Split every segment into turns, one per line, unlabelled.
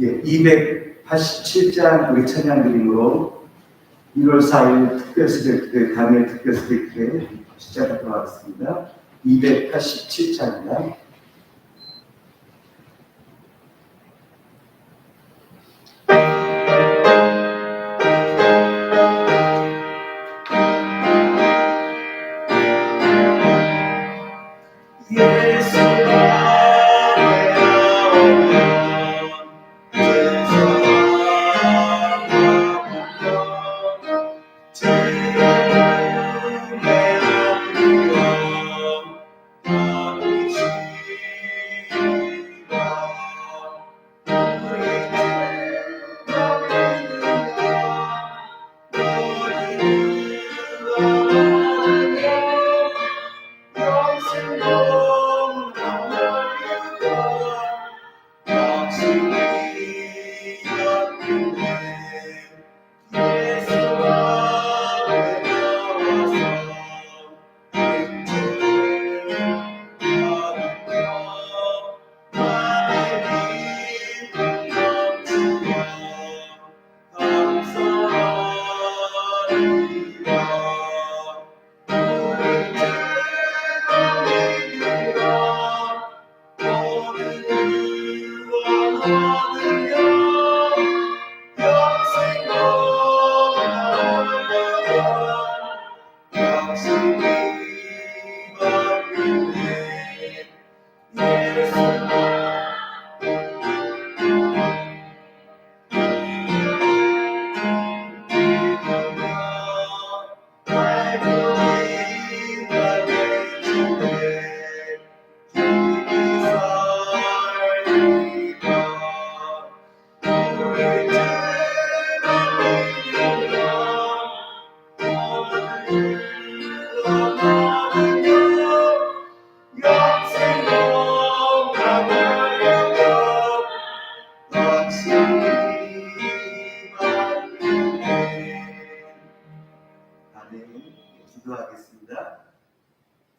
예, 287장 우리 찬양 드림으로 1월 4일 특별수백 강의 특별수백 시작하도록 하겠습니다. 287장입니다.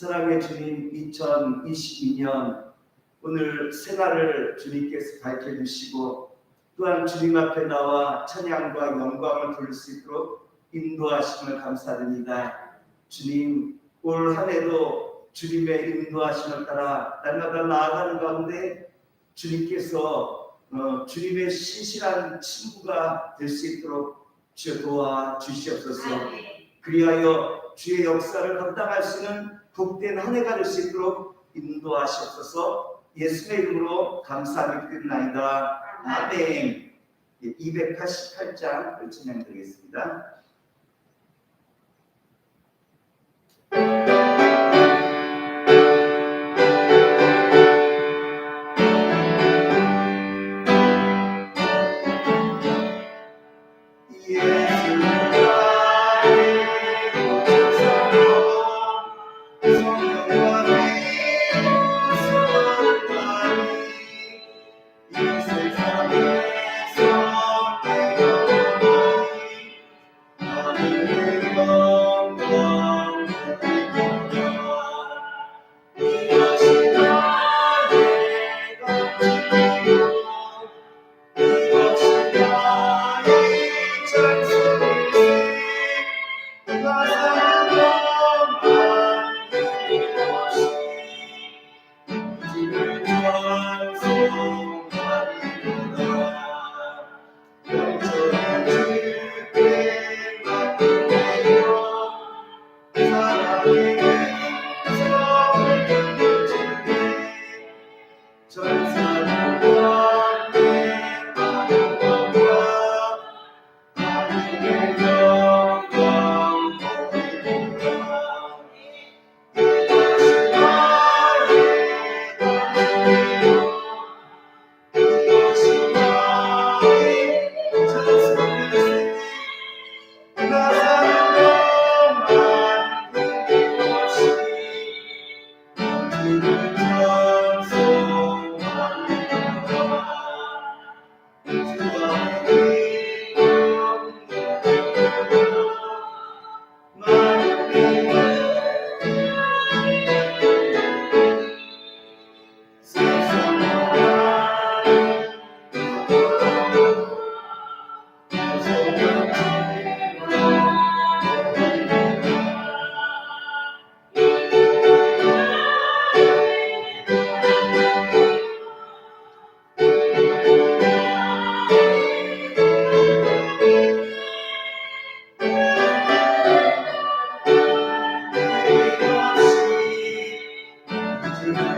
사랑의 주님, 2022년 오늘 생활을 주님께서 밝혀 주시고 또한 주님 앞에 나와 찬양과 영광을 돌릴 수 있도록 인도하심을 감사드립니다. 주님, 올 한 해도 주님의 인도하심을 따라 날마다 나아가는 가운데 주님께서 어, 주님의 신실한 친구가 될 수 있도록 주여 도와 주시옵소서. 그리하여 주의 역사를 감당할 수 있는 복된 한 해가 될 수 있도록 인도하시옵소서 예수의 이름으로 감사하며 드립나이다. 아멘. 288장 찬양 드리겠습니다.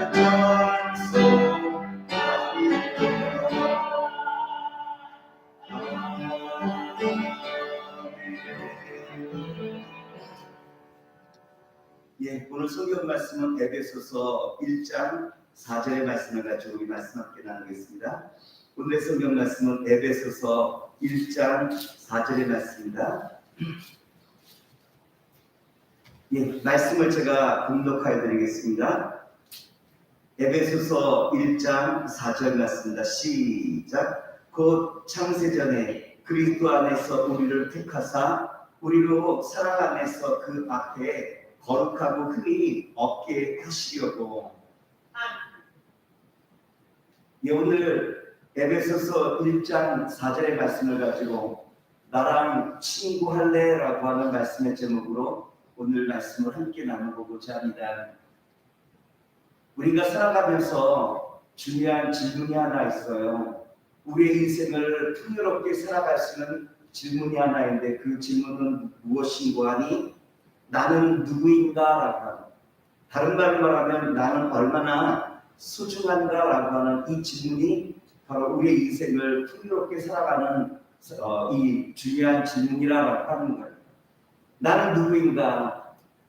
예, 오늘 성경 말씀은 에베소서 1장 4절의 말씀을 가지고 우리 말씀 함께 나누겠습니다. 오늘의 성경 말씀은 에베소서 1장 4절의 말씀입니다. 예, 말씀을 제가 공독하여 드리겠습니다. 에베소서 1장 4절 말씀입니다. 시작. 곧 창세전에 그리스도 안에서 우리를 택하사 우리로 사랑 안에서 그 앞에 거룩하고 흠이 없게 하시려고 예, 오늘 에베소서 1장 4절의 말씀을 가지고 나랑 친구할래라고 하는 말씀의 제목으로 오늘 말씀을 함께 나눠보고자 합니다. 우리가 살아가면서 중요한 질문이 하나 있어요. 우리의 인생을 풍요롭게 살아갈 수 있는 질문이 하나 있는데 그 질문은 무엇인고 하니 나는 누구인가라고 하는 다른 말로 말하면 나는 얼마나 소중한가라고 하는 이 질문이 바로 우리의 인생을 풍요롭게 살아가는 어, 이 중요한 질문이라고 하는 거예요. 나는 누구인가?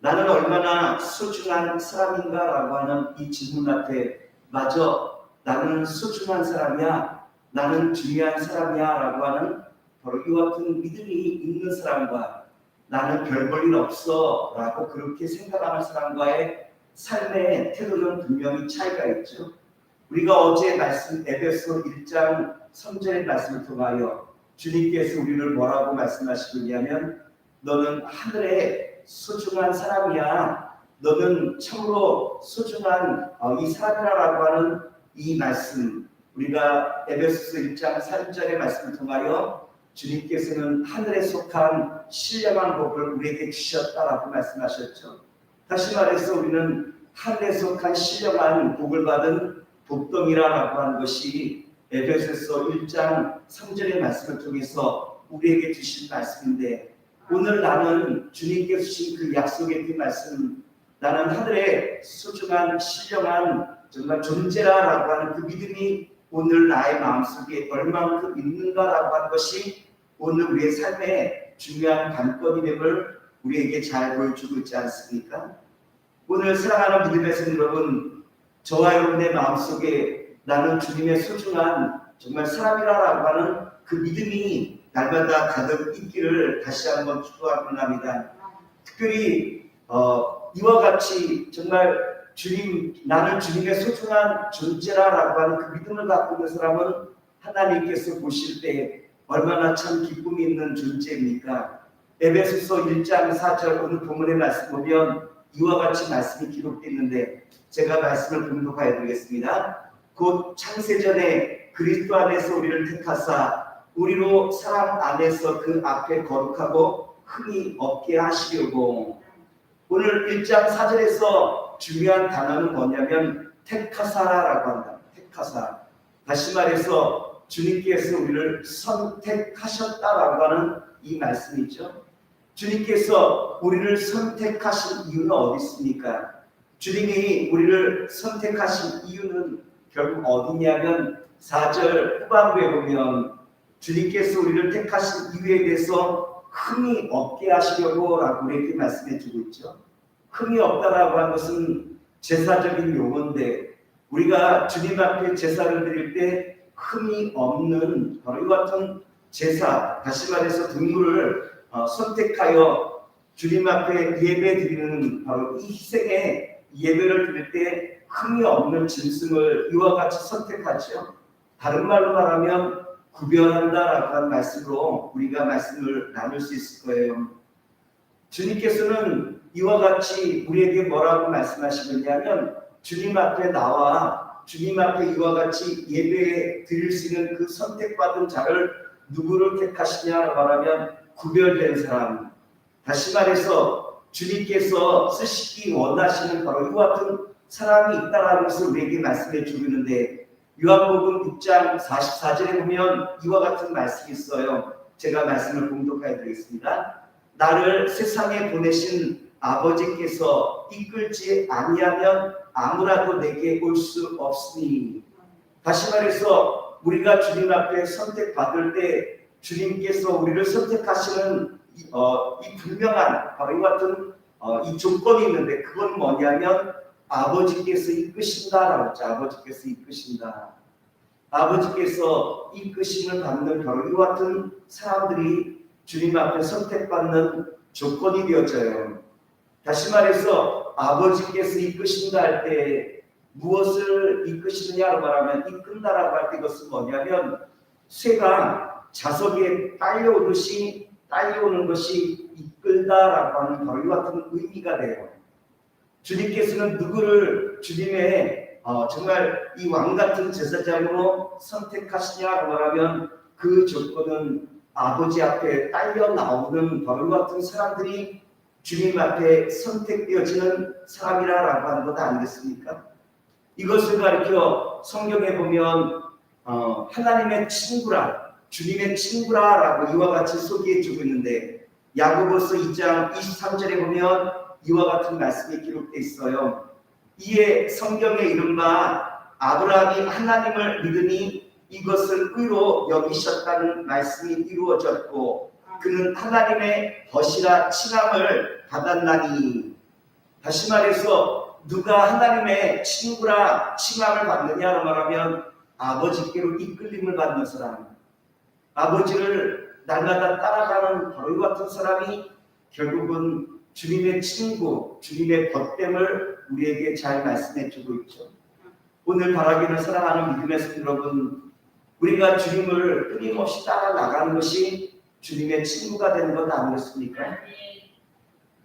나는 얼마나 소중한 사람인가 라고 하는 이 질문 앞에 마저 나는 소중한 사람이야, 나는 중요한 사람이야 라고 하는 바로 이와 같은 믿음이 있는 사람과 나는 별 볼 일 없어 라고 그렇게 생각하는 사람과의 삶의 태도는 분명히 차이가 있죠. 우리가 어제 말씀 에베소 1장 3절의 말씀을 통하여 주님께서 우리를 뭐라고 말씀하시느냐면 너는 하늘의 소중한 사람이야. 너는 참으로 소중한 어, 이 사람이라고 하는 이 말씀 우리가 에베소서 1장 3절의 말씀을 통하여 주님께서는 하늘에 속한 신령한 복을 우리에게 주셨다라고 말씀하셨죠. 다시 말해서 우리는 하늘에 속한 신령한 복을 받은 복덩이라고 하는 것이 에베소서 1장 3절의 말씀을 통해서 우리에게 주신 말씀인데 오늘 나는 주님께서 주신 그 약속의 그 말씀 나는 하늘에 소중한 신령한 정말 존재라라고 하는 그 믿음이 오늘 나의 마음속에 얼만큼 있는가라고 하는 것이 오늘 우리의 삶의 중요한 관건임을 우리에게 잘 보여주고 있지 않습니까? 오늘 사랑하는 믿음의 성 여러분, 저와 여러분의 마음속에 나는 주님의 소중한 정말 사람이라고 하는 그 믿음이 날마다 가득 있기를 다시 한번 기도하곤 합니다. 특별히 어, 이와 같이 정말 주님 나는 주님의 소중한 존재라라고 하는 그 믿음을 갖고 있는 사람은 하나님께서 보실 때 얼마나 참 기쁨이 있는 존재입니까? 에베소서 1장 4절 오늘 본문의 말씀 보면 이와 같이 말씀이 기록되어 있는데 제가 말씀을 공독하여 드리겠습니다. 곧 창세전에 그리스도 안에서 우리를 택하사 우리로 사랑 안에서 그 앞에 거룩하고 흠이 없게 하시려고 오늘 1장 4절에서 중요한 단어는 뭐냐면 택하사라고 한다. 택하사. 다시 말해서 주님께서 우리를 선택하셨다라고 하는 이 말씀이죠. 주님께서 우리를 선택하신 이유는 어디 있습니까? 주님이 우리를 선택하신 이유는 결국 어디냐면 4절 후반부에 보면 주님께서 우리를 택하신 이유에 대해서 흠이 없게 하시려고 라고 우리에게 말씀해 주고 있죠. 흠이 없다라고 하는 것은 제사적인 용어인데 우리가 주님 앞에 제사를 드릴 때 흠이 없는 바로 이 같은 제사, 다시 말해서 동물을 어, 선택하여 주님 앞에 예배 드리는 바로 이 희생의 예배를 드릴 때 흠이 없는 짐승을 이와 같이 선택하죠. 다른 말로 말하면 구별한다라고 하는 말씀으로 우리가 말씀을 나눌 수 있을 거예요. 주님께서는 이와 같이 우리에게 뭐라고 말씀하시느냐면 주님 앞에 나와 주님 앞에 이와 같이 예배 드릴 수 있는 그 선택받은 자를 누구를 택하시냐라고 말하면 구별된 사람. 다시 말해서 주님께서 쓰시기 원하시는 바로 이와 같은 사람이 있다라는 것을 우리에게 말씀해 주는데 요한복음 6장 44절에 보면 이와 같은 말씀이 있어요. 제가 말씀을 공독해 드리겠습니다. 나를 세상에 보내신 아버지께서 이끌지 아니하면 아무라도 내게 올 수 없으니 다시 말해서 우리가 주님 앞에 선택받을 때 주님께서 우리를 선택하시는 이, 어, 이 분명한 바로 이 같은 어, 이 조건이 있는데 그건 뭐냐면 아버지께서 이끄신다라고 했죠. 아버지께서 이끄신다. 아버지께서 이끄심을 받는 이와 같은 사람들이 주님 앞에 선택받는 조건이 되어져요. 다시 말해서 아버지께서 이끄신다 할 때 무엇을 이끄시느냐로 말하면 이끈다라고 할때 이것은 뭐냐면 쇠가 자석에 딸려오듯이 딸려오는 것이 이끌다라고 하는 이와 같은 의미가 돼요. 주님께서는 누구를 주님의 어, 정말 이 왕 같은 제사장으로 선택하시냐고 말하면 그 조건은 아버지 앞에 딸려 나오는 이와 같은 사람들이 주님 앞에 선택되어지는 사람이라고 하는 것 아니겠습니까? 이것을 가리켜 성경에 보면 어, 하나님의 친구라 주님의 친구라라고 이와 같이 소개해 주고 있는데 야고보서 2장 23절에 보면 이와 같은 말씀이 기록되어 있어요. 이에 성경의 이른바 아브라함이 하나님을 믿으니 이것을 의로 여기셨다는 말씀이 이루어졌고 그는 하나님의 벗이라 칭함을 받았나니 다시 말해서 누가 하나님의 친구라 칭함을 받느냐로 말하면 아버지께로 이끌림을 받는 사람 아버지를 날마다 따라가는 바로 이 같은 사람이 결국은 주님의 친구, 주님의 벗됨을 우리에게 잘 말씀해 주고 있죠. 오늘 바라기를 사랑하는 믿음의 성 여러분, 우리가 주님을 끊임없이 따라 나가는 것이 주님의 친구가 되는 것 아니겠습니까?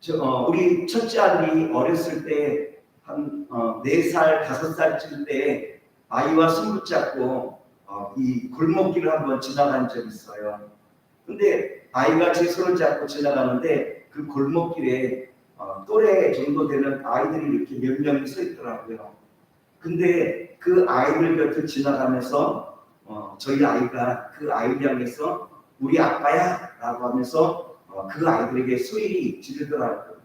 저, 어, 우리 첫째 아들이 어렸을 때한 어, 4살, 5살쯤 때 아이와 손 붙잡고 어, 이 골목길을 한번 지나간 적이 있어요. 근데 아이가 제 손을 잡고 지나가는데 그 골목길에 어, 또래 정도 되는 아이들이 이렇게 몇 명이 서 있더라고요. 근데 그 아이들 곁을 지나가면서 어, 저희 아이가 그 아이를 향해서 우리 아빠야 라고 하면서 어, 그 아이들에게 소리 지르더라고요.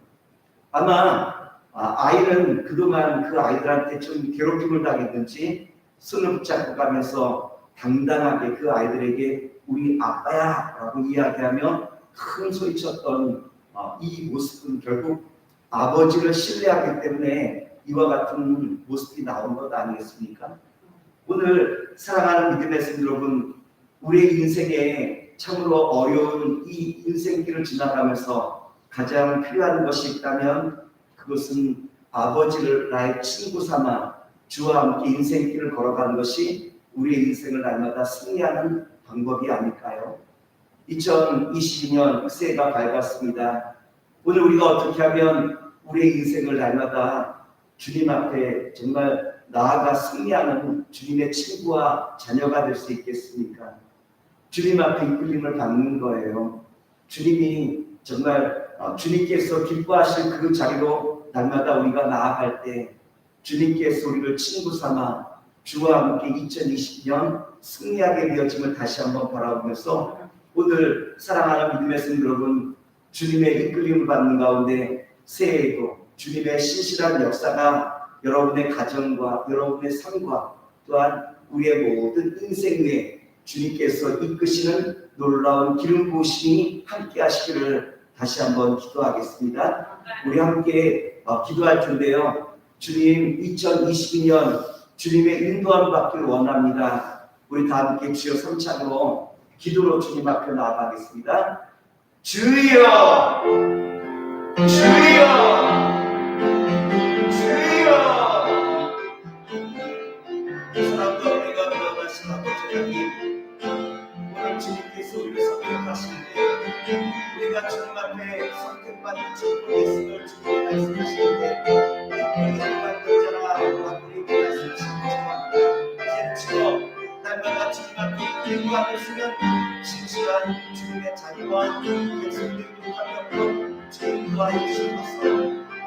아마 아, 아이는 그동안 그 아이들한테 좀 괴롭힘을 당했든지 손을 붙잡고 가면서 당당하게 그 아이들에게 우리 아빠야 라고 이야기하며 큰 소리쳤던 어, 이 모습은 결국 아버지를 신뢰하기 때문에 이와 같은 모습이 나온 것 아니겠습니까? 오늘 사랑하는 믿음의 성 여러분, 우리의 인생에 참으로 어려운 이 인생길을 지나가면서 가장 필요한 것이 있다면 그것은 아버지를 나의 친구 삼아 주와 함께 인생길을 걸어가는 것이 우리의 인생을 날마다 승리하는 방법이 아닐까요? 2022년 새해가 밝았습니다. 오늘 우리가 어떻게 하면 우리의 인생을 날마다 주님 앞에 정말 나아가 승리하는 주님의 친구와 자녀가 될 수 있겠습니까? 주님 앞에 이끌림을 받는 거예요. 주님이 정말 어, 주님께서 기뻐하실 그 자리로 날마다 우리가 나아갈 때 주님께서 우리를 친구 삼아 주와 함께 2020년 승리하게 되어짐을 다시 한번 바라보면서 오늘 사랑하는 믿음의 성 여러분 주님의 이끌림을 받는 가운데 새해에도 주님의 신실한 역사가 여러분의 가정과 여러분의 삶과 또한 우리의 모든 인생 위에 주님께서 이끄시는 놀라운 기름 부으심이 함께 하시기를 다시 한번 기도하겠습니다. 우리 함께 어, 기도할 텐데요. 주님 2022년 주님의 인도함 받기를 원합니다. 우리 다 함께 주여 성찬으로 기도로 주님 앞에 나아가겠습니다. 주여! 주여! 주여! 사랑과 우리가 들어가신 아버지 하나님 오늘 주님께서 우리를 선택하시는데 우리가 주님 앞에 선택받은 친구가 있음을 주님 말씀하시는데 이끌림을 받으시면 진실한 주님의 자녀와 백성들이 하며 주님과 예수로서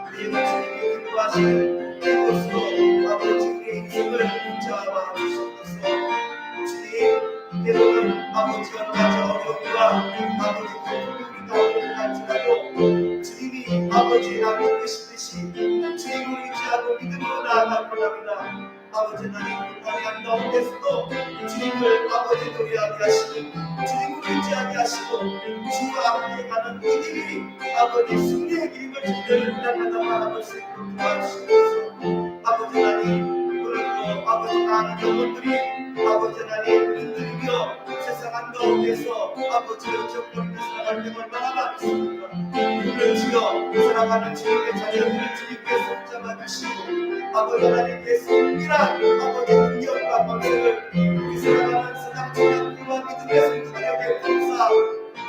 우리에게 주님이 기뻐하시는 이곳으로 아버지 우리의 인생을 붙잡아 주시옵소서. 주님 때로는 아버지와 가진 어려움과 아버지 고통이 할지라도 주님이 아버지의 나를 뜻이듯이 주님을 의지하고 믿음으로 나아갈 겁니다. 아버지 가운데서도 아버지 노래하게 하시고 주님을 의지하게 하시고 주와 함께 가는 이 길이 아버지 승리의 길임을 주님을 날마다 바라볼 수 있도록 도와주시옵소서. 아버지 하나님 오늘도 아버지 많은 영혼들이 아버지 하나님 눈들이며 세상 한가운데서 아버지를 적거리며 살아갈 때 얼마나 많습니까 오늘 주여 사랑하는 주님의 자녀들을 주님께서 붙잡아 주시고 아버지 하나님께서 은밀한 아버지 능력과 방식을 주님과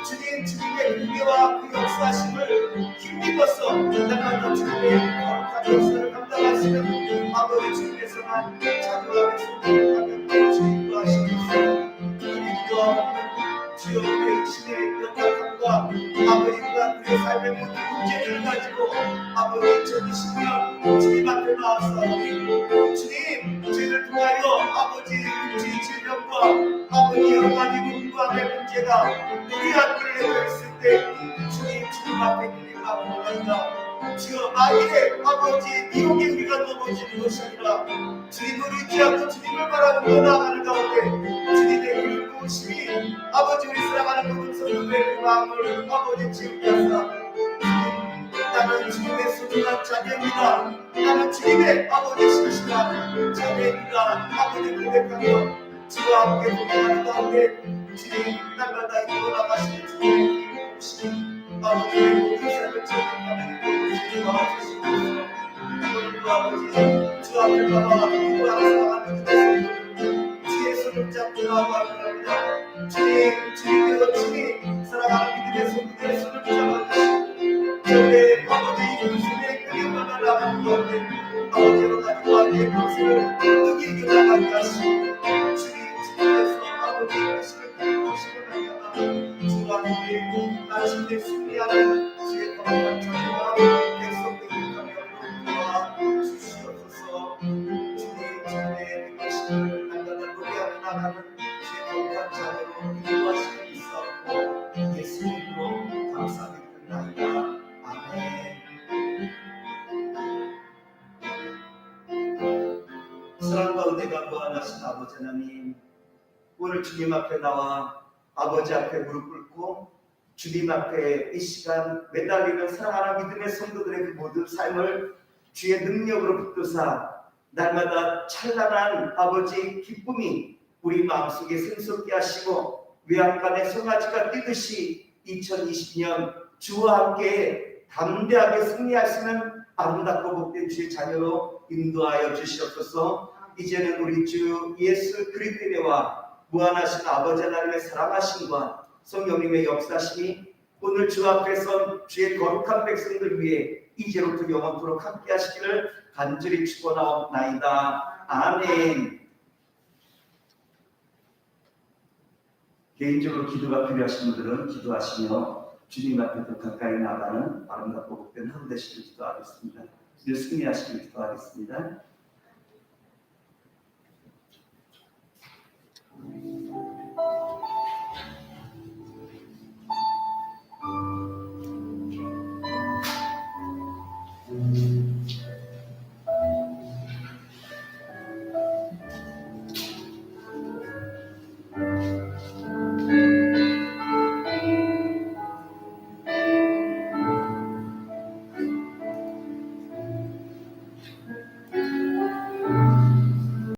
주님 주님의 은혜와 그 역사심을 힘입어서 날마다 주님의 거룩한 역사를 감당하시는 아버지 주님께서만 자녀와 성도를 하는 주님과 하시옵소서 그리고 주여 우리의 신의 영광과 아버지가 그의 삶의 모든 문제를 가지고 아버지 전이시며 주님 앞에 나왔사오니 주님 죄를 통하여 아버지 육 지 질병과 아버지 여러 가지 문과의 문제가 우리 앞을 내려 있을 때 주님 주님 앞에 우리가 보는다 주여 만일에 아버지 미혹에 우리가 넘어지는 것이 아니라 주님을 의지하고 주님을 바라보고 나아가는 가운데 주님의 그 무심이 아버지 우리 사랑하는 모든 성도들의 그 마음을 아버지 지우게 하사 나는 주님의 소중한 자녀입니다. 나는 주님의 아버지 신실한 자녀입니다. 아버지 고백하며 血を仰げ、扉け、血で涙を流して、血で息を、あの手を受けされ、血を流して、血で回して、血を流して、血を流して、血を流して、血を流して、血を流して、血を流して、血を流して、血を流し、 주님 앞에 나와 아버지 앞에 무릎 꿇고 주님 앞에 이 시간 매달리는 사랑하는 믿음의 성도들의 그 모든 삶을 주의 능력으로 붙드사 날마다 찬란한 아버지 기쁨이 우리 마음속에 생솟게 하시고 외양간의 송아지가 뛰듯이 2020년 주와 함께 담대하게 승리하시는 아름답고 복된 주의 자녀로 인도하여 주시옵소서. 이제는 우리 주 예수 그리스도와 무한하신 아버지 하나님의 사랑하심과 성령님의 역사심이 오늘 주 앞에 선 주의 거룩한 백성들 위해 이제로부터 영원토록 함께 하시기를 간절히 축원하옵나이다. 아멘. 개인적으로 기도가 필요하신 분들은 기도하시며 주님 앞에 더 가까이 나가는 아름답고 복된 하루 되시길 기도하겠습니다. 늘 승리하시길 기도하겠습니다.